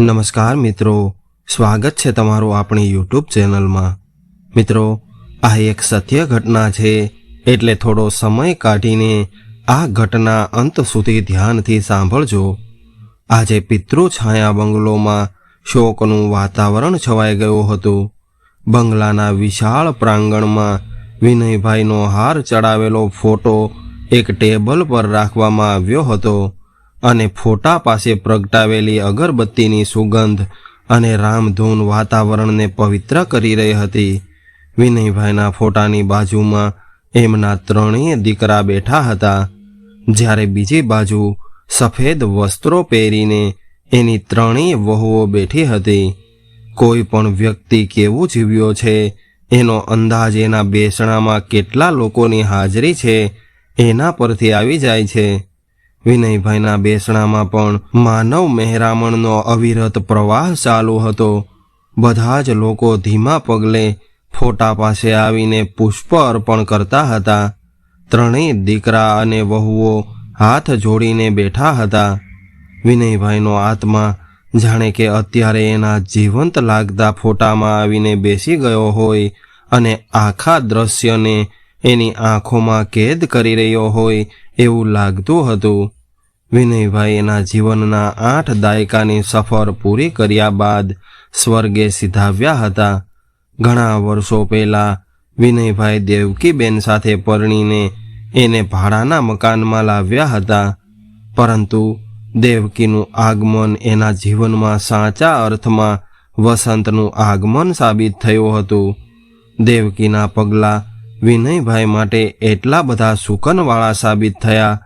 નમસ્કાર મિત્રો. સ્વાગત છે તમારું આપણી યુટ્યુબ ચેનલમાં. મિત્રો, આ એક સત્ય ઘટના છે, એટલે થોડો સમય કાઢીને આ ઘટના અંત સુધી ધ્યાનથી સાંભળજો. આજે પિતૃ છાયા બંગલોમાં શોકનું વાતાવરણ છવાઈ ગયું હતું. બંગલાના વિશાળ પ્રાંગણમાં વિનયભાઈનો હાર ચડાવેલો ફોટો એક ટેબલ પર રાખવામાં આવ્યો હતો. અને ફોટા પાસે પ્રગટાવેલી અગરબત્તીની સુગંધ અને રામધૂન વાતાવરણને પવિત્ર કરી રહી હતી. વિનયભાઈના ફોટાની બાજુમાં એમના ત્રણેય દીકરા બેઠા હતા. જ્યારે બીજી બાજુ સફેદ વસ્ત્રો પહેરીને એની ત્રણેય વહુઓ બેઠી હતી. કોઈ પણ વ્યક્તિ કેવું જીવ્યો છે, એનો અંદાજ એના બેસણામાં કેટલા લોકોની હાજરી છે, એના પરથી આવી જાય છે. વિનયભાઈના બેસણામાં પણ માનવ મહેરામણનો અવિરત પ્રવાહ ચાલુ હતો. બધા જ લોકો ધીમા પગલે ફોટા પાસે આવીને પુષ્પ અર્પણ કરતા હતા. ત્રણેય દીકરા અને વહુઓ હાથ જોડીને બેઠા હતા. વિનયભાઈનો આત્મા જાણે કે અત્યારે એના જીવંત લાગતા ફોટામાં આવીને બેસી ગયો હોય અને આખા દ્રશ્યને એની આંખોમાં કેદ કરી રહ્યો હોય એવું લાગતું હતું. વિનયભાઈ એના જીવનના આઠ દાયકાની સફર પૂરી કર્યા બાદ સ્વર્ગે સિધાવ્યા હતા. ઘણા વર્ષો પહેલાં વિનયભાઈ દેવકીબેન સાથે પરણીને એને ભાડાના મકાનમાં લાવ્યા હતા. પરંતુ દેવકીનું આગમન એના જીવનમાં સાચા અર્થમાં વસંતનું આગમન સાબિત થયું હતું. દેવકીના પગલાં વિનયભાઈ માટે એટલા બધા સુકનવાળા સાબિત થયા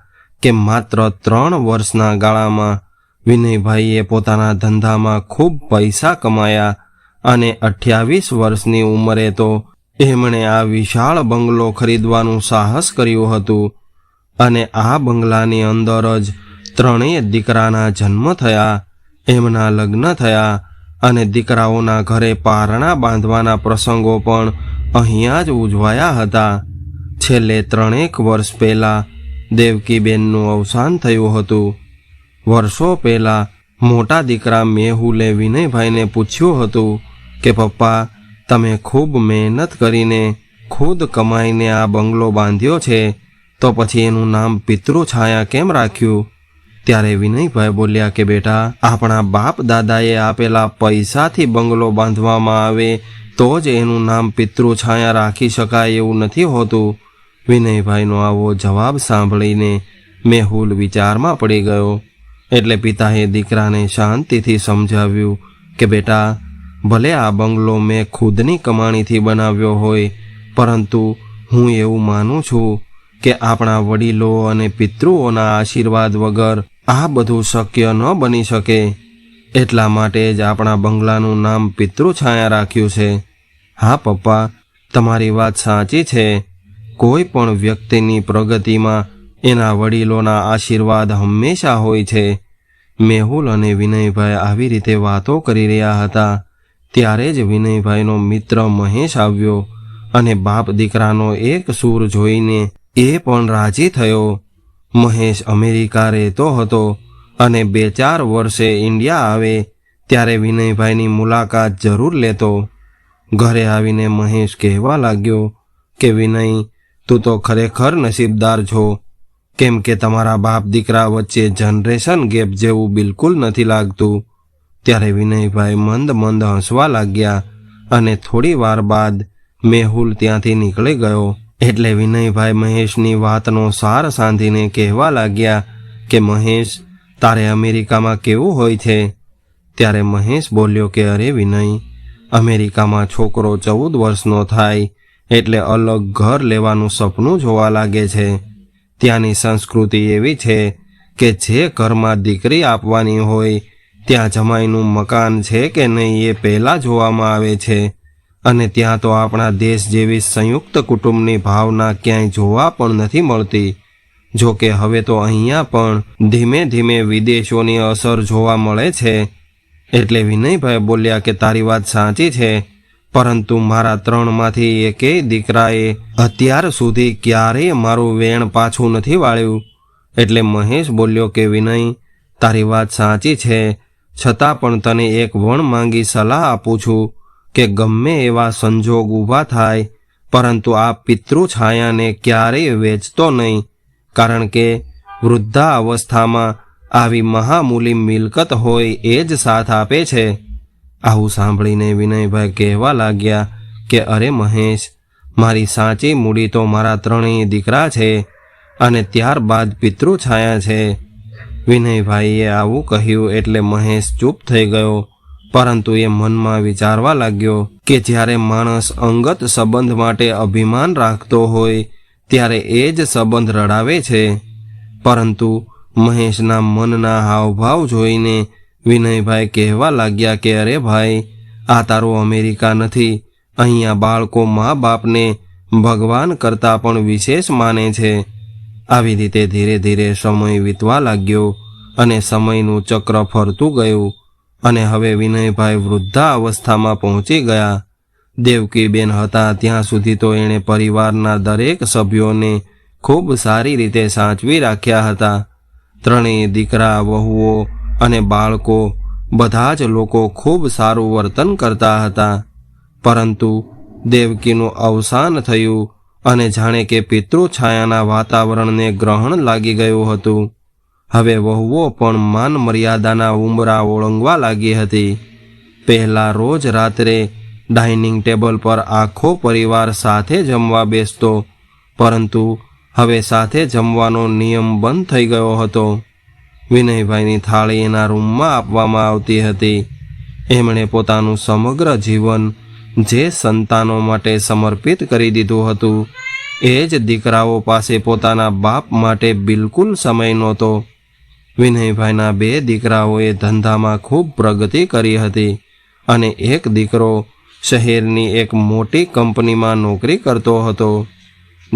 કે માત્ર ત્રણ વર્ષના ગાળામાં વિનયભાઈએ પોતાના ધંધામાં ખૂબ પૈસા કમાયા અને અઠ્યાવીસ વર્ષની ઉંમરે તો એમણે આ વિશાળ બંગલો ખરીદવાનું સાહસ કર્યું હતું અને આ બંગલાની અંદર જ ત્રણેય દીકરાના જન્મ થયા, એમના લગ્ન થયા અને દીકરાઓના ઘરે પારણા બાંધવાના પ્રસંગો પણ અહીંયા જ ઉજવાયા હતા. છેલ્લે ત્રણેક વર્ષ પહેલાં દેવકીબેનનું અવસાન થયું હતું. વર્ષો પહેલાં મોટા દીકરા મેહુલે વિનયભાઈને પૂછ્યું હતું કે, પપ્પા, તમે ખૂબ મહેનત કરીને ખુદ કમાઈને આ બંગલો બાંધ્યો છે, તો પછી એનું નામ પિતૃ છાયા કેમ રાખ્યું? ત્યારે વિનયભાઈ બોલ્યા કે, બેટા, આપણા બાપ દાદાએ આપેલા પૈસાથી બંગલો બાંધવામાં આવે તો જ એનું નામ પિતૃ છાયા રાખી શકાય એવું નથી હોતું. વિનયભાઈનો આવો જવાબ સાંભળીને મેહુલ વિચારમાં પડી ગયો. એટલે પિતાએ દીકરાને શાંતિથી સમજાવ્યું કે, બેટા, ભલે આ બંગલો મેં ખુદની કમાણીથી બનાવ્યો હોય, પરંતુ હું એવું માનું છું કે આપણા વડીલો અને પિતૃઓના આશીર્વાદ વગર આ બધું શક્ય ન બની શકે. એટલા માટે જ આપણા બંગલાનું નામ પિતૃ છાયા રાખ્યું છે. હા, પપ્પા, તમારી વાત સાચી છે. કોઈ પણ વ્યક્તિની પ્રગતિમાં એના વડીલોના આશીર્વાદ હંમેશા હોય છે. મેહુલ અને વિનયભાઈ આવી રીતે વાતો કરી રહ્યા હતા. ત્યારે જ વિનયભાઈનો મિત્ર મહેશ આવ્યો અને બાપ દીકરાનો એક સૂર જોઈને એ પણ રાજી થયો. મહેશ અમેરિકા રહેતો હતો. અને બે ચાર વર્ષે ઇન્ડિયા આવે, ત્યારે વિનયભાઈની મુલાકાત જરૂર લેતો. ઘરે આવીને મહેશ કહેવા લાગ્યો કે, વિનય, તું તો ખરેખર નસીબદાર છો. કેમ કે તમારા બાપ દીકરા વચ્ચે જનરેશન ગેપ જેવું બિલકુલ નથી લાગતું. ત્યારે વિનયભાઈ મંદ મંદ હસવા લાગ્યા અને થોડી વાર બાદ મેહુલ ત્યાંથી નીકળી ગયો. એટલે વિનયભાઈ મહેશની વાતનો સાર સાંધીને કહેવા લાગ્યા કે, મહેશ તારે અમેરિકામાં કેવું હોય છે? ત્યારે મહેશ બોલ્યો કે, અરે વિનય, અમેરિકામાં છોકરો ચૌદ વર્ષનો થાય એટલે અલગ ઘર લેવાનું સપનું જોવા લાગે છે. ત્યાંની સંસ્કૃતિ એવી છે કે જે ઘરમાં દીકરી આપવાની હોય, ત્યાં જમાઈનું મકાન છે કે નહીં એ પહેલાં જોવામાં આવે છે. અને ત્યાં તો આપણા દેશ જેવી સંયુક્ત કુટુંબની ભાવના ક્યાંય જોવા પણ નથી મળતી. જો કે હવે તો અહીંયા પણ ધીમે ધીમે વિદેશોની અસર જોવા મળે છે. એટલે વિનયભાઈ બોલ્યા કે તારી વાત સાચી છે, પરંતુ મારા ત્રણમાંથી એકેય દીકરાએ અત્યાર સુધી ક્યારેય મારું વેણ પાછું નથી વાળ્યું. એટલે મહેશ બોલ્યો કે વિનય, તારી વાત સાચી છે, છતાં પણ તને એક વણ માંગી સલાહ આપું છું કે ગમે એવા સંજોગ ઊભા થાય, પરંતુ આ પિતૃ છાયાને ક્યારેય વેચતો નહીં. કારણ કે વૃદ્ધા અવસ્થામાં આવી મહામૂલી મિલકત હોય એ જ સાથ આપે છે. આવું સાંભળીને વિનયભાઈ કહેવા લાગ્યા કે, અરે મહેશ, મારી સાચી મૂડી તો મારા ત્રણેય દીકરા છે અને ત્યારબાદ પિતૃ છાયા છે. વિનયભાઈએ આવું કહ્યું એટલે મહેશ ચૂપ થઈ ગયો, પરંતુ એ મનમાં વિચારવા લાગ્યો કે જ્યારે માણસ અંગત સંબંધ માટે અભિમાન રાખતો હોય ત્યારે એ જ સંબંધ રડાવે છે. પરંતુ મહેશના મનના હાવભાવ જોઈને વિનયભાઈ કહેવા લાગ્યા કે, અરે ભાઈ, આ તારો અમેરિકા નથી. અહીંયા બાળકો મા બાપને ભગવાન કરતાં પણ વિશેષ માને છે. આવી રીતે ધીરે ધીરે સમય વીતવા લાગ્યો અને સમયનું ચક્ર ફરતું ગયું અને હવે વિનયભાઈ વૃદ્ધા અવસ્થામાં પહોંચી ગયા. દેવકીબેન હતા. ત્યાં સુધી તો એણે પરિવારના દરેક સભ્યોને ખૂબ સારી રીતે સાચવી રાખ્યા હતા. ત્રણેય દીકરા, વહુઓ અને બાળકો બધા જ લોકો ખૂબ સારું વર્તન કરતા હતા. પરંતુ દેવકીનું અવસાન થયું અને જાણે કે પિતૃ છાયાના વાતાવરણને ગ્રહણ લાગી ગયું હતું. હવે વહુઓ પણ માન મર્યાદાના ઉંબરા ઓળંગવા લાગી હતી. પહેલા રોજ રાત્રે ડાઇનિંગ ટેબલ પર આખો પરિવાર સાથે જમવા બેસતો. પરંતુ હવે સાથે જમવાનો નિયમ બંધ થઈ ગયો હતો. વિનયભાઈની થાળી એના રૂમમાં આપવામાં આવતી હતી. એમણે પોતાનું સમગ્ર જીવન જે સંતાનો માટે સમર્પિત કરી દીધું હતું, એ જ દીકરાઓ પાસે પોતાના બાપ માટે બિલકુલ સમય નહોતો. વિનયભાઈના બે દીકરાઓએ ધંધામાં ખૂબ પ્રગતિ કરી હતી અને એક દીકરો શહેરની એક મોટી કંપનીમાં નોકરી કરતો હતો.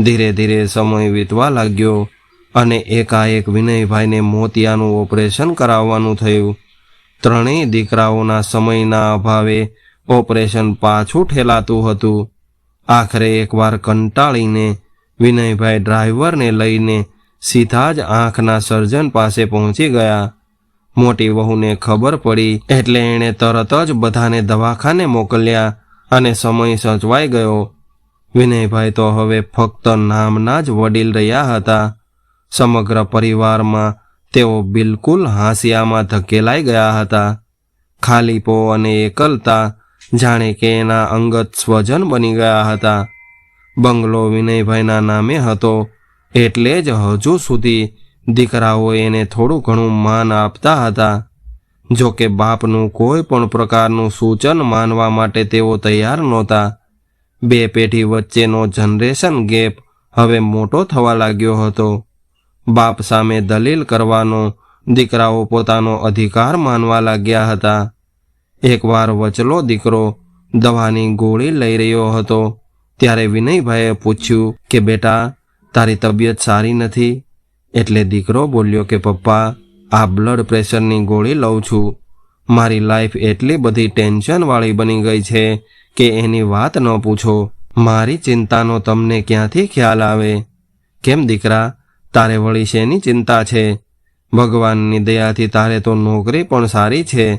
ધીરે ધીરે સમય વીતવા લાગ્યો અને એકાએક વિનયભાઈને મોતિયાનું ઓપરેશન કરાવવાનું થયું. ત્રણેય દીકરાઓના સમયના અભાવે ઓપરેશન પાછું ઠેલાતું હતું. આખરે એકવાર કંટાળીને વિનયભાઈ ડ્રાઈવરને લઈને સીધા જ આંખના સર્જન પાસે પહોંચી ગયા. મોટી વહુને ખબર પડી એટલે એણે તરત જ બધાને દવાખાને મોકલ્યા અને સમય સચવાઈ ગયો. વિનયભાઈ તો હવે ફક્ત નામના જ વડીલ રહ્યા હતા. સમગ્ર પરિવારમાં તેઓ બિલકુલ હાંસિયામાં ધકેલાઈ ગયા હતા. ખાલીપો અને એકલતા જાણે કે એના અંગત સ્વજન બની ગયા હતા. બંગલો વિનયભાઈના નામે હતો એટલે જ હજુ સુધી દીકરાઓ એને થોડું ઘણું માન આપતા હતા. જો કે બાપનું કોઈ પણ પ્રકારનું સૂચન માનવા માટે તેઓ તૈયાર નહોતા. બે પેઢી વચ્ચેનો જનરેશન ગેપ હવે મોટો થવા લાગ્યો હતો. બાપ સામે દલીલ કરવાનો દીકરાઓ પોતાનો અધિકાર માનવા લાગ્યા હતા. એકવાર વચલો દીકરો દવાની ગોળી લઈ રહ્યો હતો, ત્યારે વિનયભાઈએ પૂછ્યું કે, બેટા, તારી તબિયત સારી નથી? એટલે દીકરો બોલ્યો કે, પપ્પા, આ બ્લડ પ્રેશરની ગોળી લઉં છું. મારી લાઈફ એટલી બધી ટેન્શનવાળી બની ગઈ છે કે એની વાત ન પૂછો. મારી ચિંતાનો તમને ક્યાંથી ખ્યાલ આવે? કેમ દીકરા, તારે વળી શેની ચિંતા છે? ભગવાનની દયાથી તારે તો નોકરી પણ સારી છે.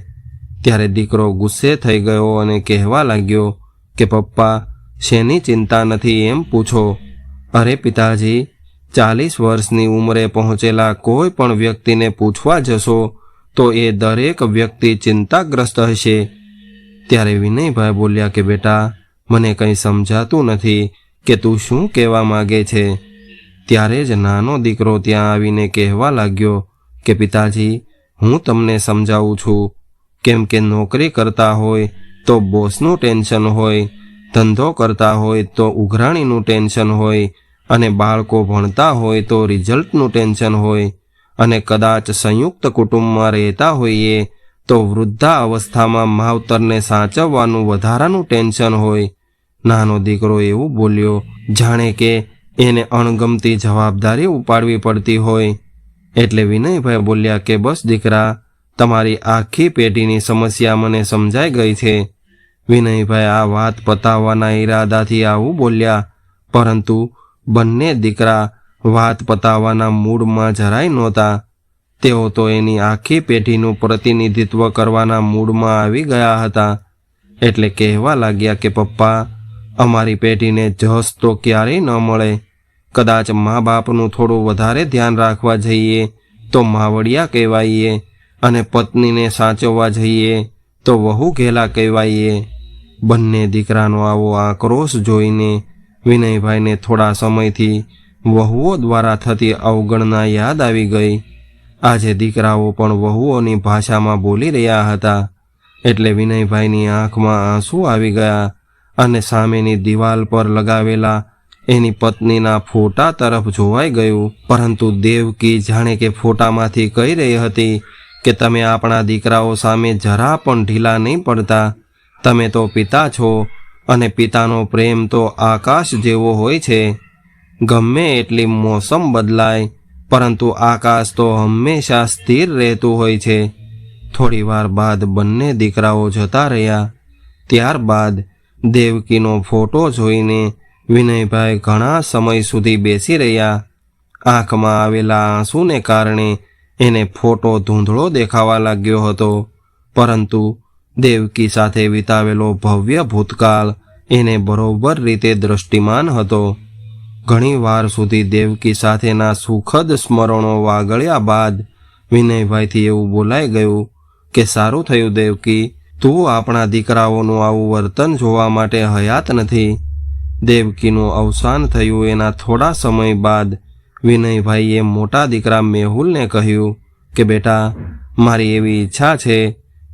ત્યારે દીકરો ગુસ્સે થઈ ગયો અને કહેવા લાગ્યો કે, પપ્પા, શેની ચિંતા નથી એમ પૂછો. અરે પિતાજી ચાલીસ વર્ષની ઉંમરે પહોંચેલા કોઈ પણ વ્યક્તિને પૂછવા જશો, તો એ દરેક વ્યક્તિ ચિંતાગ્રસ્ત હશે. ત્યારે વિનયભાઈ બોલ્યા કે, બેટા, મને કંઈ સમજાતું નથી કે તું શું કહેવા માગે છે. ત્યારે જ નાનો દીકરો ત્યાં આવીને કહેવા લાગ્યો કે, પિતાજી, હું તમને સમજાવું છું. કેમ કે નોકરી કરતા હોય તો બોસનું ટેન્શન હોય, ધંધો કરતા હોય તો ઉઘરાણીનું ટેન્શન હોય અને બાળકો ભણતા હોય તો રિઝલ્ટનું ટેન્શન હોય અને કદાચ સંયુક્ત કુટુંબમાં રહેતા હોઈએ તો વૃદ્ધા અવસ્થામાં માવતરને સાચવવાનું વધારાનું ટેન્શન હોય. નાનો દીકરો એવું બોલ્યો, જાણે કે એને અણગમતી જવાબદારી ઉપાડવી પડતી હોય. એટલે વિનયભાઈ બોલ્યા કે, બસ દીકરા, તમારી આખી પેઢીની સમસ્યા મને સમજાઈ ગઈ છે. વિનયભાઈ આ વાત પતાવવાના ઈરાદાથી આવું બોલ્યા, પરંતુ બંને દીકરા વાત પતાવવાના મૂડમાં જરાય નહોતા. તેઓ તો એની આખી પેઢીનું પ્રતિનિધિત્વ કરવાના મૂડમાં આવી ગયા હતા. એટલે કહેવા લાગ્યા કે, પપ્પા, અમારી પેઢીને જસ તો ક્યારેય ન મળે. કદાચ મા બાપનું થોડું વધારે ધ્યાન રાખવા જઈએ તો માવડિયા કહેવાઈએ અને પત્નીને સાચવવા જઈએ તો વહુ ઘેલા કહેવાઈએ. બંને દીકરાનો આવો આક્રોશ જોઈને વિનયભાઈને થોડા સમયથી વહુઓ દ્વારા થતી અવગણના યાદ આવી ગઈ. આજે દીકરાઓ પણ વહુઓની ભાષામાં બોલી રહ્યા હતા. એટલે વિનયભાઈની આંખમાં આંસુ આવી ગયા અને સામેની દિવાલ પર લગાવેલા એની પત્નીના ફોટા તરફ જોવાઈ ગયું. પરંતુ દેવકી જાણે કે ફોટામાંથી કહી રહી હતી કે તમે આપણા દીકરાઓ સામે જરા પણ ઢીલા નહીં પડતા. તમે તો પિતા છો અને પિતાનો પ્રેમ તો આકાશ જેવો હોય છે. ગમે એટલી મોસમ બદલાય, પરંતુ આકાશ તો હંમેશા સ્થિર રહેતું હોય છે. થોડી વાર બાદ બંને દીકરાઓ જતા રહ્યા. ત્યારબાદ દેવકીનો ફોટો જોઈને વિનયભાઈ ઘણા સમય સુધી બેસી રહ્યા. આંખમાં આવેલા આંસુને કારણે એને ફોટો ધૂંધળો દેખાવા લાગ્યો હતો. પરંતુ દેવકી સાથે વિતાવેલો ભવ્ય ભૂતકાળ એને બરોબર રીતે દ્રષ્ટિમાન હતો. ઘણી વાર સુધી દેવકી સાથેના સુખદ સ્મરણો વાગળ્યા બાદ વિનયભાઈથી એવું બોલાઈ ગયું કે, સારું થયું દેવકી, તું આપણા દીકરાઓનું આવું વર્તન જોવા માટે હયાત નથી. દેવકીનું અવસાન થયું એના થોડા સમય બાદ વિનયભાઈએ મોટા દીકરા મેહુલને કહ્યું કે, બેટા, મારી એવી ઈચ્છા છે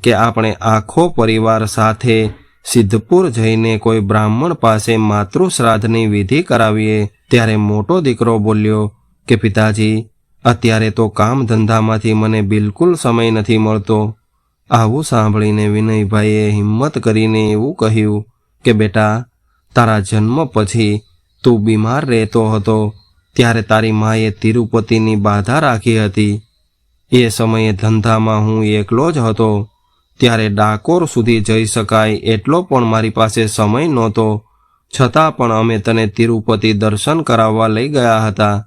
કે આપણે આખો પરિવાર સાથે સિદ્ધપુર જઈને કોઈ બ્રાહ્મણ પાસે માતૃશ્રાદ્ધની વિધિ કરાવીએ, ત્યારે મોટો દીકરો બોલ્યો કે, પિતાજી, અત્યારે તો કામ ધંધામાંથી મને બિલકુલ સમય નથી મળતો. આવું સાંભળીને વિનયભાઈએ હિંમત કરીને એવું કહ્યું કે, બેટા, તારા જન્મ પછી તું બીમાર રહેતો હતો, ત્યારે તારી માએ તિરુપતિની બાધા રાખી હતી. એ સમયે ધંધામાં હું એકલો જ હતો. ત્યારે ડાકોર સુધી જઈ શકાય એટલો પણ મારી પાસે સમય નહોતો. છતાં પણ અમે તને તિરુપતિ દર્શન કરાવવા લઈ ગયા હતા.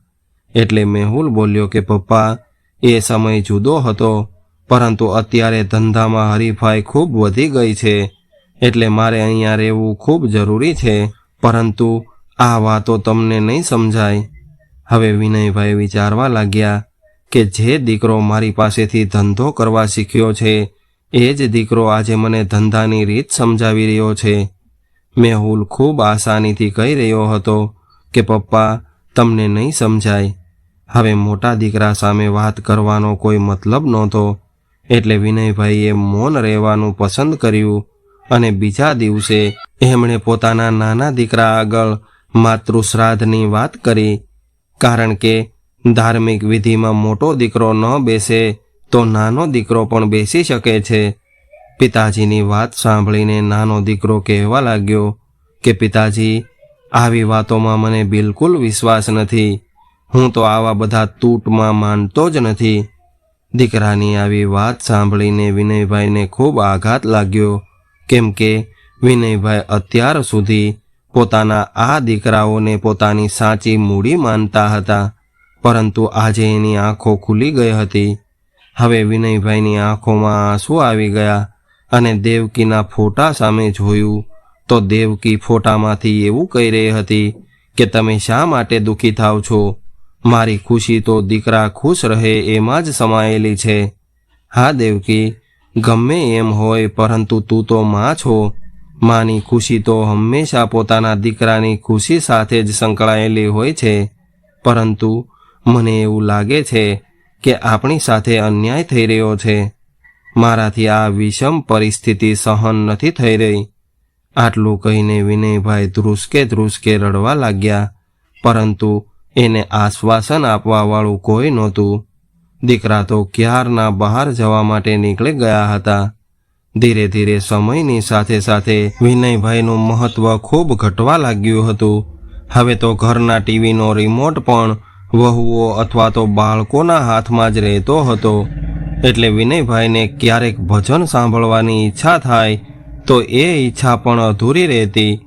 એટલે મેહુલ બોલ્યો કે, પપ્પા, એ સમય જુદો હતો, પરંતુ અત્યારે ધંધામાં હરીફાઈ ખૂબ વધી ગઈ છે, એટલે મારે અહીંયા રહેવું ખૂબ જરૂરી છે, પરંતુ આ વાતો તમને નહીં સમજાય. હવે વિનયભાઈ વિચારવા લાગ્યા કે જે દીકરો મારી પાસેથી ધંધો કરવા શીખ્યો છે એ જ દીકરો આજે મને ધંધાની રીત સમજાવી રહ્યો છે. મેહુલ ખૂબ આસાનીથી કહી રહ્યો હતો કે, પપ્પા, તમને નહીં સમજાય. હવે મોટા દીકરા સામે વાત કરવાનો કોઈ મતલબ નહોતો. એટલે વિનયભાઈએ મૌન રહેવાનું પસંદ કર્યું અને બીજા દિવસે એમણે પોતાના નાના દીકરા આગળ માતૃશ્રાદ્ધની વાત કરી. કારણ કે ધાર્મિક વિધિમાં મોટો દીકરો ન બેસે તો નાનો દીકરો પણ બેસી શકે છે. પિતાજીની વાત સાંભળીને નાનો દીકરો કહેવા લાગ્યો કે, પિતાજી, આવી વાતોમાં મને બિલકુલ વિશ્વાસ નથી. હું તો આવા બધા તૂટમાં માનતો જ નથી. દીકરાની આવી વાત સાંભળીને વિનયભાઈને ખૂબ આઘાત લાગ્યો. કેમ કે, વિનયભાઈ અત્યાર સુધી પોતાના આ દીકરાઓને પોતાની સાચી મૂડી માનતા હતા, પરંતુ આજે એની આંખો ખુલી ગઈ હતી. હવે વિનયભાઈની આંખોમાં આંસુ આવી ગયા અને દેવકીના ફોટા સામે જોયું તો દેવકી ફોટામાંથી એવું કહી રહી હતી કે, તમે શા માટે દુઃખી થાવ છો? મારી ખુશી તો દીકરા ખુશ રહે એમાં જ સમાયેલી છે. હા દેવકી, ગમે એમ હોય, પરંતુ તું તો માં છો. માની ખુશી તો હંમેશા પોતાના દીકરાની ખુશી સાથે જ સંકળાયેલી હોય છે. પરંતુ મને એવું લાગે છે કે આપણી સાથે અન્યાય થઈ રહ્યો છે. મારાથી આ વિષમ પરિસ્થિતિ સહન નથી થઈ રહી. આટલું કહીને વિનયભાઈ ધ્રુસકે ધ્રુસકે રડવા લાગ્યા, પરંતુ એને આશ્વાસન આપવાવાળું કોઈ નહોતું. દીકરા તો ક્યારના બહાર જવા માટે નીકળી ગયા હતા. ધીરે ધીરે સમયની સાથે સાથે વિનયભાઈનું મહત્વ ખૂબ ઘટવા લાગ્યું હતું. હવે તો ઘરના ટીવીનો રિમોટ પણ વહુઓ અથવા તો બાળકોના હાથમાં જ રહેતો હતો. એટલે વિનયભાઈને ક્યારેક ભજન સાંભળવાની ઈચ્છા થાય, તો એ ઈચ્છા પણ અધૂરી રહેતી.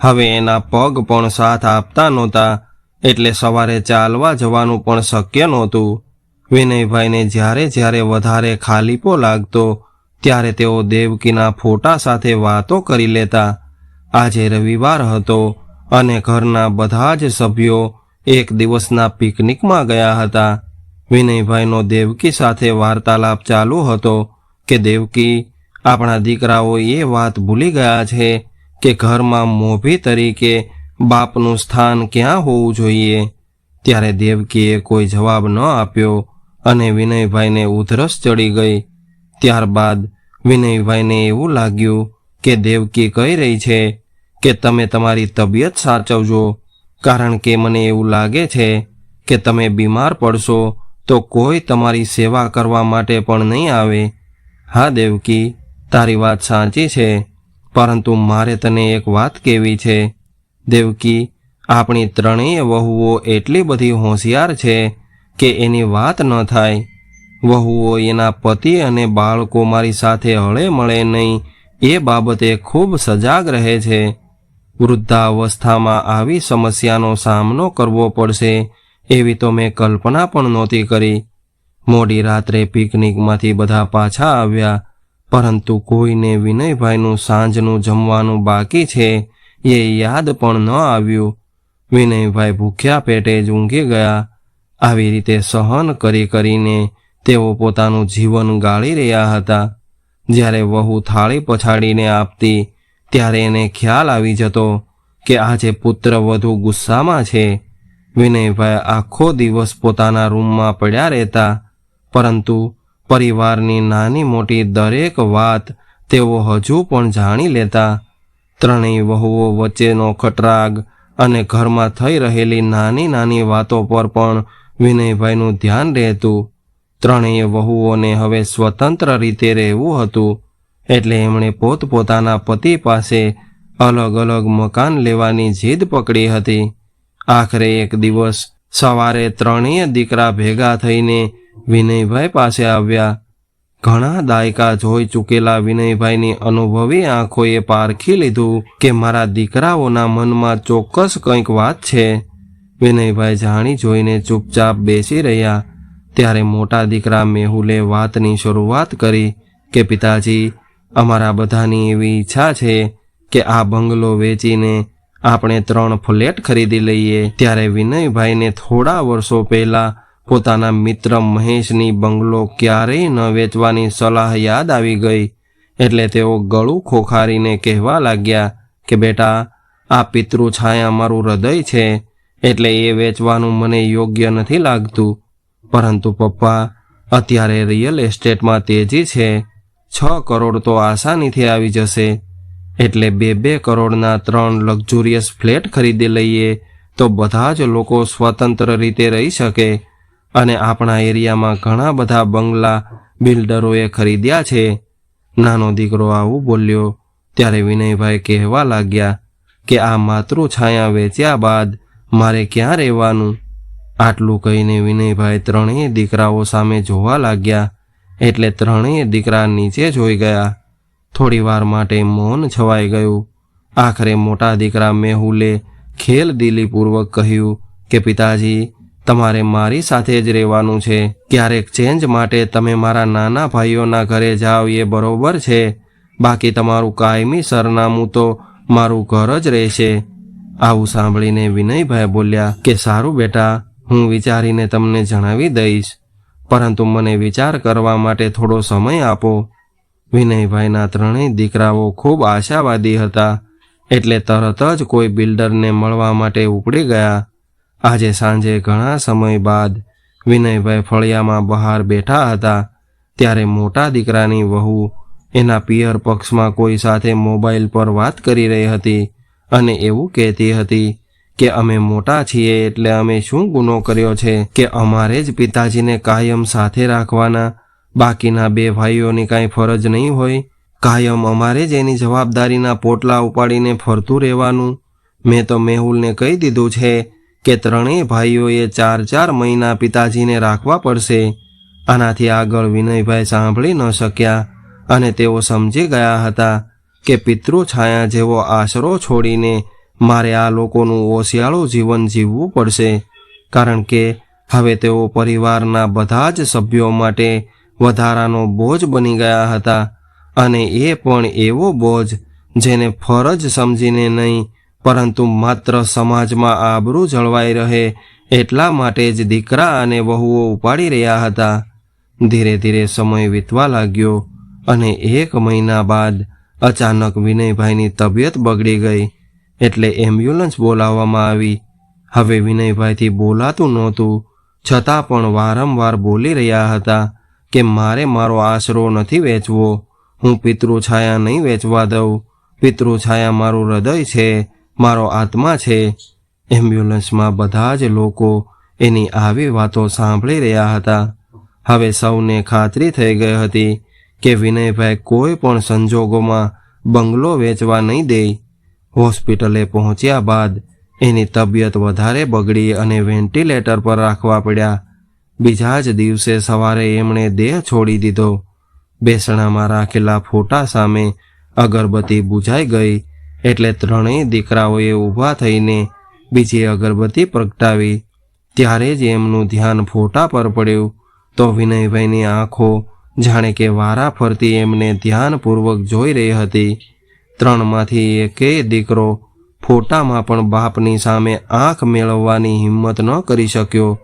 હવે એના પગ પણ સાથ આપતા નહોતા, એટલે સવારે ચાલવા જવાનું પણ શક્ય નહોતું. વિનયભાઈને જ્યારે જ્યારે વધારે ખાલીપો લાગતો, ત્યારે તેઓ દેવકીના ફોટા સાથે વાતો કરી લેતા. આજે રવિવાર હતો અને ઘરના બધા જ સભ્યો એક દિવસના પિકનિકમાં ગયા હતા. વિનયભાઈનો દેવકી સાથે વાર્તાલાપ ચાલુ હતો કે, દેવકી, આપણા દીકરાઓ એ વાત ભૂલી ગયા છે કે ઘરમાં મોભી તરીકે બાપનું સ્થાન ક્યાં હોવું જોઈએ. ત્યારે દેવકીએ કોઈ જવાબ ન આપ્યો અને વિનયભાઈને ઉધરસ ચડી ગઈ. ત્યારબાદ વિનયભાઈને એવું લાગ્યું કે, દેવકી કહી રહી છે કે, તમે તમારી તબિયત સાચવજો. કારણ કે મને એવું લાગે છે કે તમે બીમાર પડશો, તો કોઈ તમારી સેવા કરવા માટે પણ નહીં આવે. હા, દેવકી, તારી વાત સાચી છે, પરંતુ મારે તને એક વાત કહેવી છે. દેવકી, આપણી ત્રણેય વહુઓ એટલી બધી હોશિયાર છે કે એની વાત ન થાય. વહુઓ એના પતિ અને બાળકો મારી સાથે હળે મળે નહીં, એ બાબતે ખૂબ સજાગ રહે છે. વૃદ્ધાવસ્થામાં આવી સમસ્યાનો સામનો કરવો પડશે, એવી તો મેં કલ્પના પણ નહોતી કરી. મોડી રાત્રે પિકનિકમાંથી બધા પાછા આવ્યા, પરંતુ કોઈને વિનયભાઈનું સાંજનું જમવાનું બાકી છે એ યાદ પણ ન આવ્યું. વિનયભાઈ ભૂખ્યા પેટે જ ઊંઘી ગયા. આવી રીતે સહન કરી કરીને તેઓ પોતાનું જીવન ગાળી રહ્યા હતા. જ્યારે વહુ થાળી પછાડીને આપતી ત્યારે એને ખ્યાલ આવી જતો કે આજે પુત્ર વધુ ગુસ્સામાં છે. વિનયભાઈ આખો દિવસ પોતાના રૂમમાં પડ્યા રહેતા, પરંતુ પરિવારની નાની મોટી દરેક વાત તેઓ હજુ પણ જાણી લેતા. ત્રણેય વહુઓ વચ્ચેનો ખટરાગ અને ઘરમાં થઈ રહેલી નાની નાની વાતો પર પણ વિનયભાઈનું ધ્યાન રહેતું. ત્રણેય વહુઓને હવે સ્વતંત્ર રીતે રહેવું હતું. એટલે એમણે પોતપોતાના પતિ પાસે અલગ અલગ મકાન લેવાની જીદ પકડી હતી. આખરે એક દિવસ સવારે ત્રણેય દીકરા ભેગા થઈને વિનયભાઈ પાસે આવ્યા. ઘણા દાયકા જોઈ ચૂકેલા વિનયભાઈની અનુભવી આંખોએ પારખી લીધું કે મારા દીકરાઓના મનમાં ચોક્કસ કંઈક વાત છે. વિનયભાઈ જાણી જોઈને ચૂપચાપ બેસી રહ્યા. ત્યારે મોટા દીકરા મેહુલે વાતની શરૂઆત કરી કે, પિતાજી અમારા બધાની એવી ઈચ્છા છે કે આ બંગલો વેચીને આપણે ત્રણ ફ્લેટ ખરીદી લઈએ. ત્યારે વિનયભાઈને થોડા વર્ષો પહેલા પોતાના મિત્ર મહેશની બંગલો ક્યારેય ન વેચવાની સલાહ યાદ આવી ગઈ. એટલે તેઓ ગળું ખોખારીને કહેવા લાગ્યા કે, બેટા, આ પિતૃ છાયા મારું હૃદય છે, એટલે એ વેચવાનું મને યોગ્ય નથી લાગતું. પરંતુ પપ્પા, અત્યારે રિયલ એસ્ટેટમાં તેજી છે. છ કરોડ તો આસાનીથી આવી જશે. એટલે બે બે કરોડના ત્રણ લક્ઝુરિયસ ફ્લેટ ખરીદી લઈએ તો બધા જ લોકો સ્વતંત્ર રીતે રહી શકે. અને આપણા એરિયામાં ઘણા બધા બંગલા બિલ્ડરોએ ખરીદ્યા છે. નાનો દીકરો આવું બોલ્યો. ત્યારે વિનયભાઈ કહેવા લાગ્યા કે આ માતૃછાયા વેચ્યા બાદ મારે ક્યાં રહેવાનું? આટલું કહીને વિનયભાઈ ત્રણેય દીકરાઓ સામે જોવા લાગ્યા. એટલે ત્રણેય દીકરા નીચે જોઈ ગયા. થોડી વાર માટે મૌન છવાઈ ગયું. આખરે મોટા દીકરા મેહુલે ખેલ દિલીપૂર્વક કહ્યું કે, પિતાજી, તમારે મારી સાથે જ રહેવાનું છે. ક્યારેક ચેન્જ માટે તમે મારા નાના ભાઈઓના ઘરે જાઓ એ બરોબર છે. બાકી તમારું કાયમી સરનામું તો મારું ઘર જ રહેશે. આવું સાંભળીને વિનયભાઈ બોલ્યા કે, સારું બેટા, હું વિચારીને તમને જણાવી દઈશ. પરંતુ મને વિચાર કરવા માટે થોડો સમય આપો. વિનયભાઈના ત્રણેય દીકરાઓ ખૂબ આશાવાદી હતા, એટલે તરત જ કોઈ બિલ્ડરને મળવા માટે ઉપડી ગયા. આજે સાંજે ઘણા સમય બાદ વિનયભાઈ ફળિયામાં બહાર બેઠા હતા, ત્યારે મોટા દીકરાની વહુ એના પિયર પક્ષમાં કોઈ સાથે મોબાઈલ પર વાત કરી રહી હતી અને એવું કહેતી હતી કે અમે મોટા છીએ એટલે અમે શું ગુનો કર્યો છે કે અમારે જ પિતાજીને કાયમ સાથે રાખવાના? બાકીના બે ભાઈઓની કાંઈ ફરજ નહીં હોય? કાયમ અમારે જ એની જવાબદારીના પોટલા ઉપાડીને ફરતું રહેવાનું? મેં તો મેહુલને કહી દીધું છે કે ત્રણેય ભાઈઓએ ચાર ચાર મહિના પિતાજીને રાખવા પડશે. આનાથી આગળ વિનયભાઈ સાંભળી ન શક્યા અને તેઓ સમજી ગયા હતા કે પિતૃ છાયા જેવો આશરો છોડીને મારે આ લોકોનું ઓશિયાળું જીવન જીવવું પડશે. કારણ કે હવે તેઓ પરિવારના બધા જ સભ્યો માટે વધારાનો બોજ બની ગયા હતા. અને એ પણ એવો બોજ જેને ફરજ સમજીને નહીં, પરંતુ માત્ર સમાજમાં આબરૂ જળવાઈ રહે એટલા માટે જ દીકરા અને વહુઓ ઉપાડી રહ્યા હતા. ધીરે ધીરે સમય વીતવા લાગ્યો અને એક મહિના બાદ અચાનક વિનયભાઈની તબિયત બગડી ગઈ. એટલે એમ્બ્યુલન્સ બોલાવવામાં આવી. હવે વિનયભાઈથી બોલાતું નહોતું. છતાં પણ વારંવાર બોલી રહ્યા હતા કે મારે મારો આશરો નથી વેચવો. હું પિતૃછાયા નહીં વેચવા દઉં. પિતૃછાયા મારું હૃદય છે, મારો આત્મા છે. એમ્બ્યુલન્સમાં બધા જ લોકો એની આવી વાતો સાંભળી રહ્યા હતા. હવે સૌને ખાતરી થઈ ગઈ હતી કે વિનયભાઈ કોઈ પણ સંજોગોમાં બંગલો વેચવા નહીં દે. હોસ્પિટલે પહોંચ્યા બાદ એની તબિયત વધારે બગડી અને વેન્ટિલેટર પર રાખવા પડ્યા. બીજા જ દિવસે સવારે એમણે દેહ છોડી દીધો. બેસણામાં રાખેલા ફોટા સામે અગરબત્તી બુઝાઈ ગઈ એટલે ત્રણેય દીકરાઓએ ઊભા થઈને બીજી અગરબત્તી પ્રગટાવી. ત્યારે જ એમનું ધ્યાન ફોટા પર પડ્યું તો વિનયભાઈની આંખો જાણે કે વારા ફરતી એમને ધ્યાનપૂર્વક જોઈ રહી હતી. ત્રણમાંથી એકેય દીકરો ફોટામાં પણ બાપની સામે આંખ મેળવવાની હિંમત ન કરી શક્યો.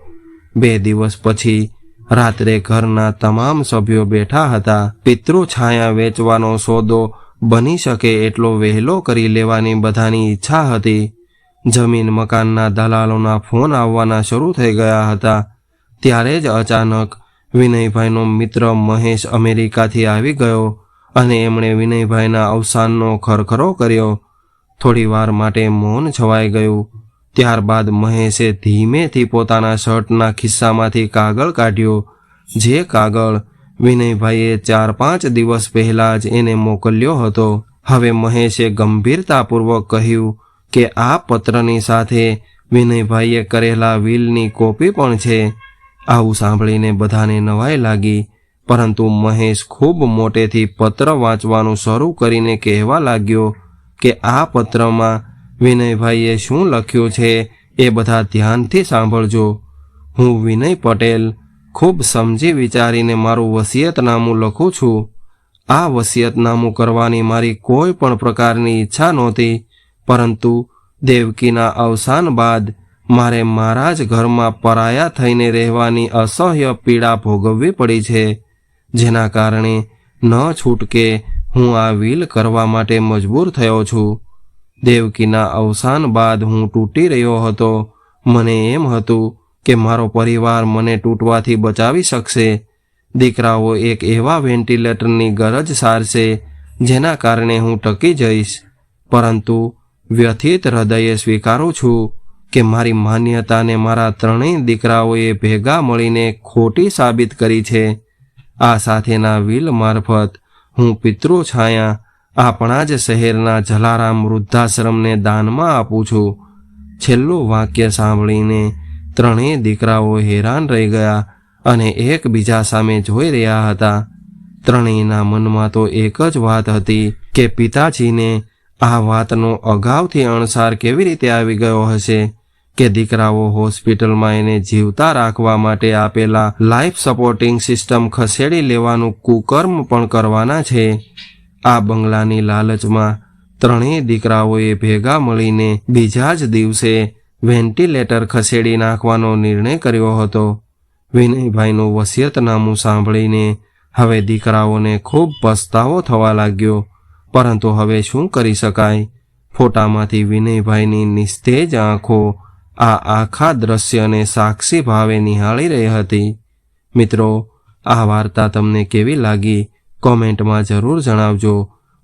બે દિવસ પછી રાત્રે ઘરના તમામ સભ્યો બેઠા હતા. પિતૃ છાયા વેચવાનો સોદો બની શકે એટલો વહેલો કરી લેવાની બધાની ઈચ્છા હતી. જમીન મકાનના દલાલોના ફોન આવવાના શરૂ થઈ ગયા હતા. ત્યારે જ અચાનક વિનયભાઈનો મિત્ર મહેશ અમેરિકાથી આવી ગયો. અને એમણે વિનયભાઈના અવસાનનો ખરખરો કર્યો. થોડી વાર માટે મૌન છવાઈ ગયું. ત્યારબાદ મહેશે ધીમેથી પોતાના શર્ટના ખિસ્સામાંથી કાગળ કાઢ્યો. જે કાગળ વિનયભાઈએ ચાર પાંચ દિવસ પહેલા જ એને મોકલ્યો હતો. હવે મહેશે ગંભીરતાપૂર્વક કહ્યું કે આ પત્રની સાથે વિનયભાઈએ કરેલા વિલની કોપી પણ છે. આવું સાંભળીને બધાને નવાઈ લાગી. પરંતુ મહેશ ખૂબ મોટેથી પત્ર વાંચવાનું શરૂ કરીને કહેવા લાગ્યો કે આ પત્રમાં વિનયભાઈએ શું લખ્યું છે એ બધા ધ્યાનથી સાંભળજો. હું વિનય પટેલ ખૂબ સમજી વિચારીને મારું વસિયતનામું લખું છું. આ વસિયતનામું કરવાની મારી કોઈ પણ પ્રકારની ઈચ્છા નહોતી, પરંતુ દેવકીના અવસાન બાદ મારે મારા જ ઘરમાં પરાયા થઈને રહેવાની અસહ્ય પીડા ભોગવવી પડી છે. જેના કારણે ન છૂટકે હું આ વિલ કરવા માટે મજબૂર થયો છું. દેવકીના અવસાન બાદ હું તૂટી રહ્યો હતો. મને એમ હતું કે મારો પરિવાર મને તૂટવાથી બચાવી શકશે. દીકરાઓ એક એવા વેન્ટિલેટરની ગરજ સારશે જેના કારણે હું ટકી જઈશ. પરંતુ વ્યથિત હૃદયે સ્વીકારું છું કે મારી માન્યતાને મારા ત્રણેય દીકરાઓએ ભેગા મળીને ખોટી સાબિત કરી છે. આ સાથેના વિલ મારફત હું પિતૃ છાયા આપણા જ શહેરના જલારામ વૃદ્ધાશ્રમને દાનમાં આપું છું. છેલ્લું વાક્ય સાંભળીને ત્રણેય દીકરાઓ હેરાન રહી ગયા અને એકબીજા સામે જોઈ રહ્યા હતા. ત્રણેયના મનમાં તો એક જ વાત હતી કે, પિતાજીને આ વાતનો અગાઉથી અણસાર કેવી રીતે આવી ગયો હશે? કે દીકરાઓ હોસ્પિટલમાં એને જીવતા રાખવા માટે આપેલા લાઈફ સપોર્ટિંગ સિસ્ટમ ખસેડી લેવાનું કુકર્મ પણ કરવાના છે. આ બંગલાની લાલચમાં ત્રણેય દીકરાઓએ ભેગા મળીને બીજા જ દિવસે વેન્ટિલેટર ખસેડી નાખવાનો નિર્ણય કર્યો હતો. વિનયભાઈનું વસિયતનામું સાંભળીને હવે દીકરાઓને ખૂબ પસ્તાવો થવા લાગ્યો. પરંતુ હવે શું કરી શકાય? ફોટામાંથી વિનયભાઈની નિસ્તેજ આંખો આ આખા દ્રશ્યને સાક્ષી ભાવે નિહાળી રહી હતી. મિત્રો, આ વાર્તા તમને કેવી લાગી કોમેન્ટમાં જરૂર જણાવજો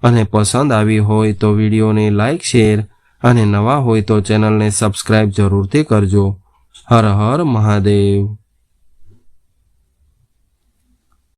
અને પસંદ આવી હોય તો વિડીયોને લાઇક શેર અને નવા હોય તો ચેનલને સબસ્ક્રાઇબ જરૂરથી કરજો. હર હર મહાદેવ.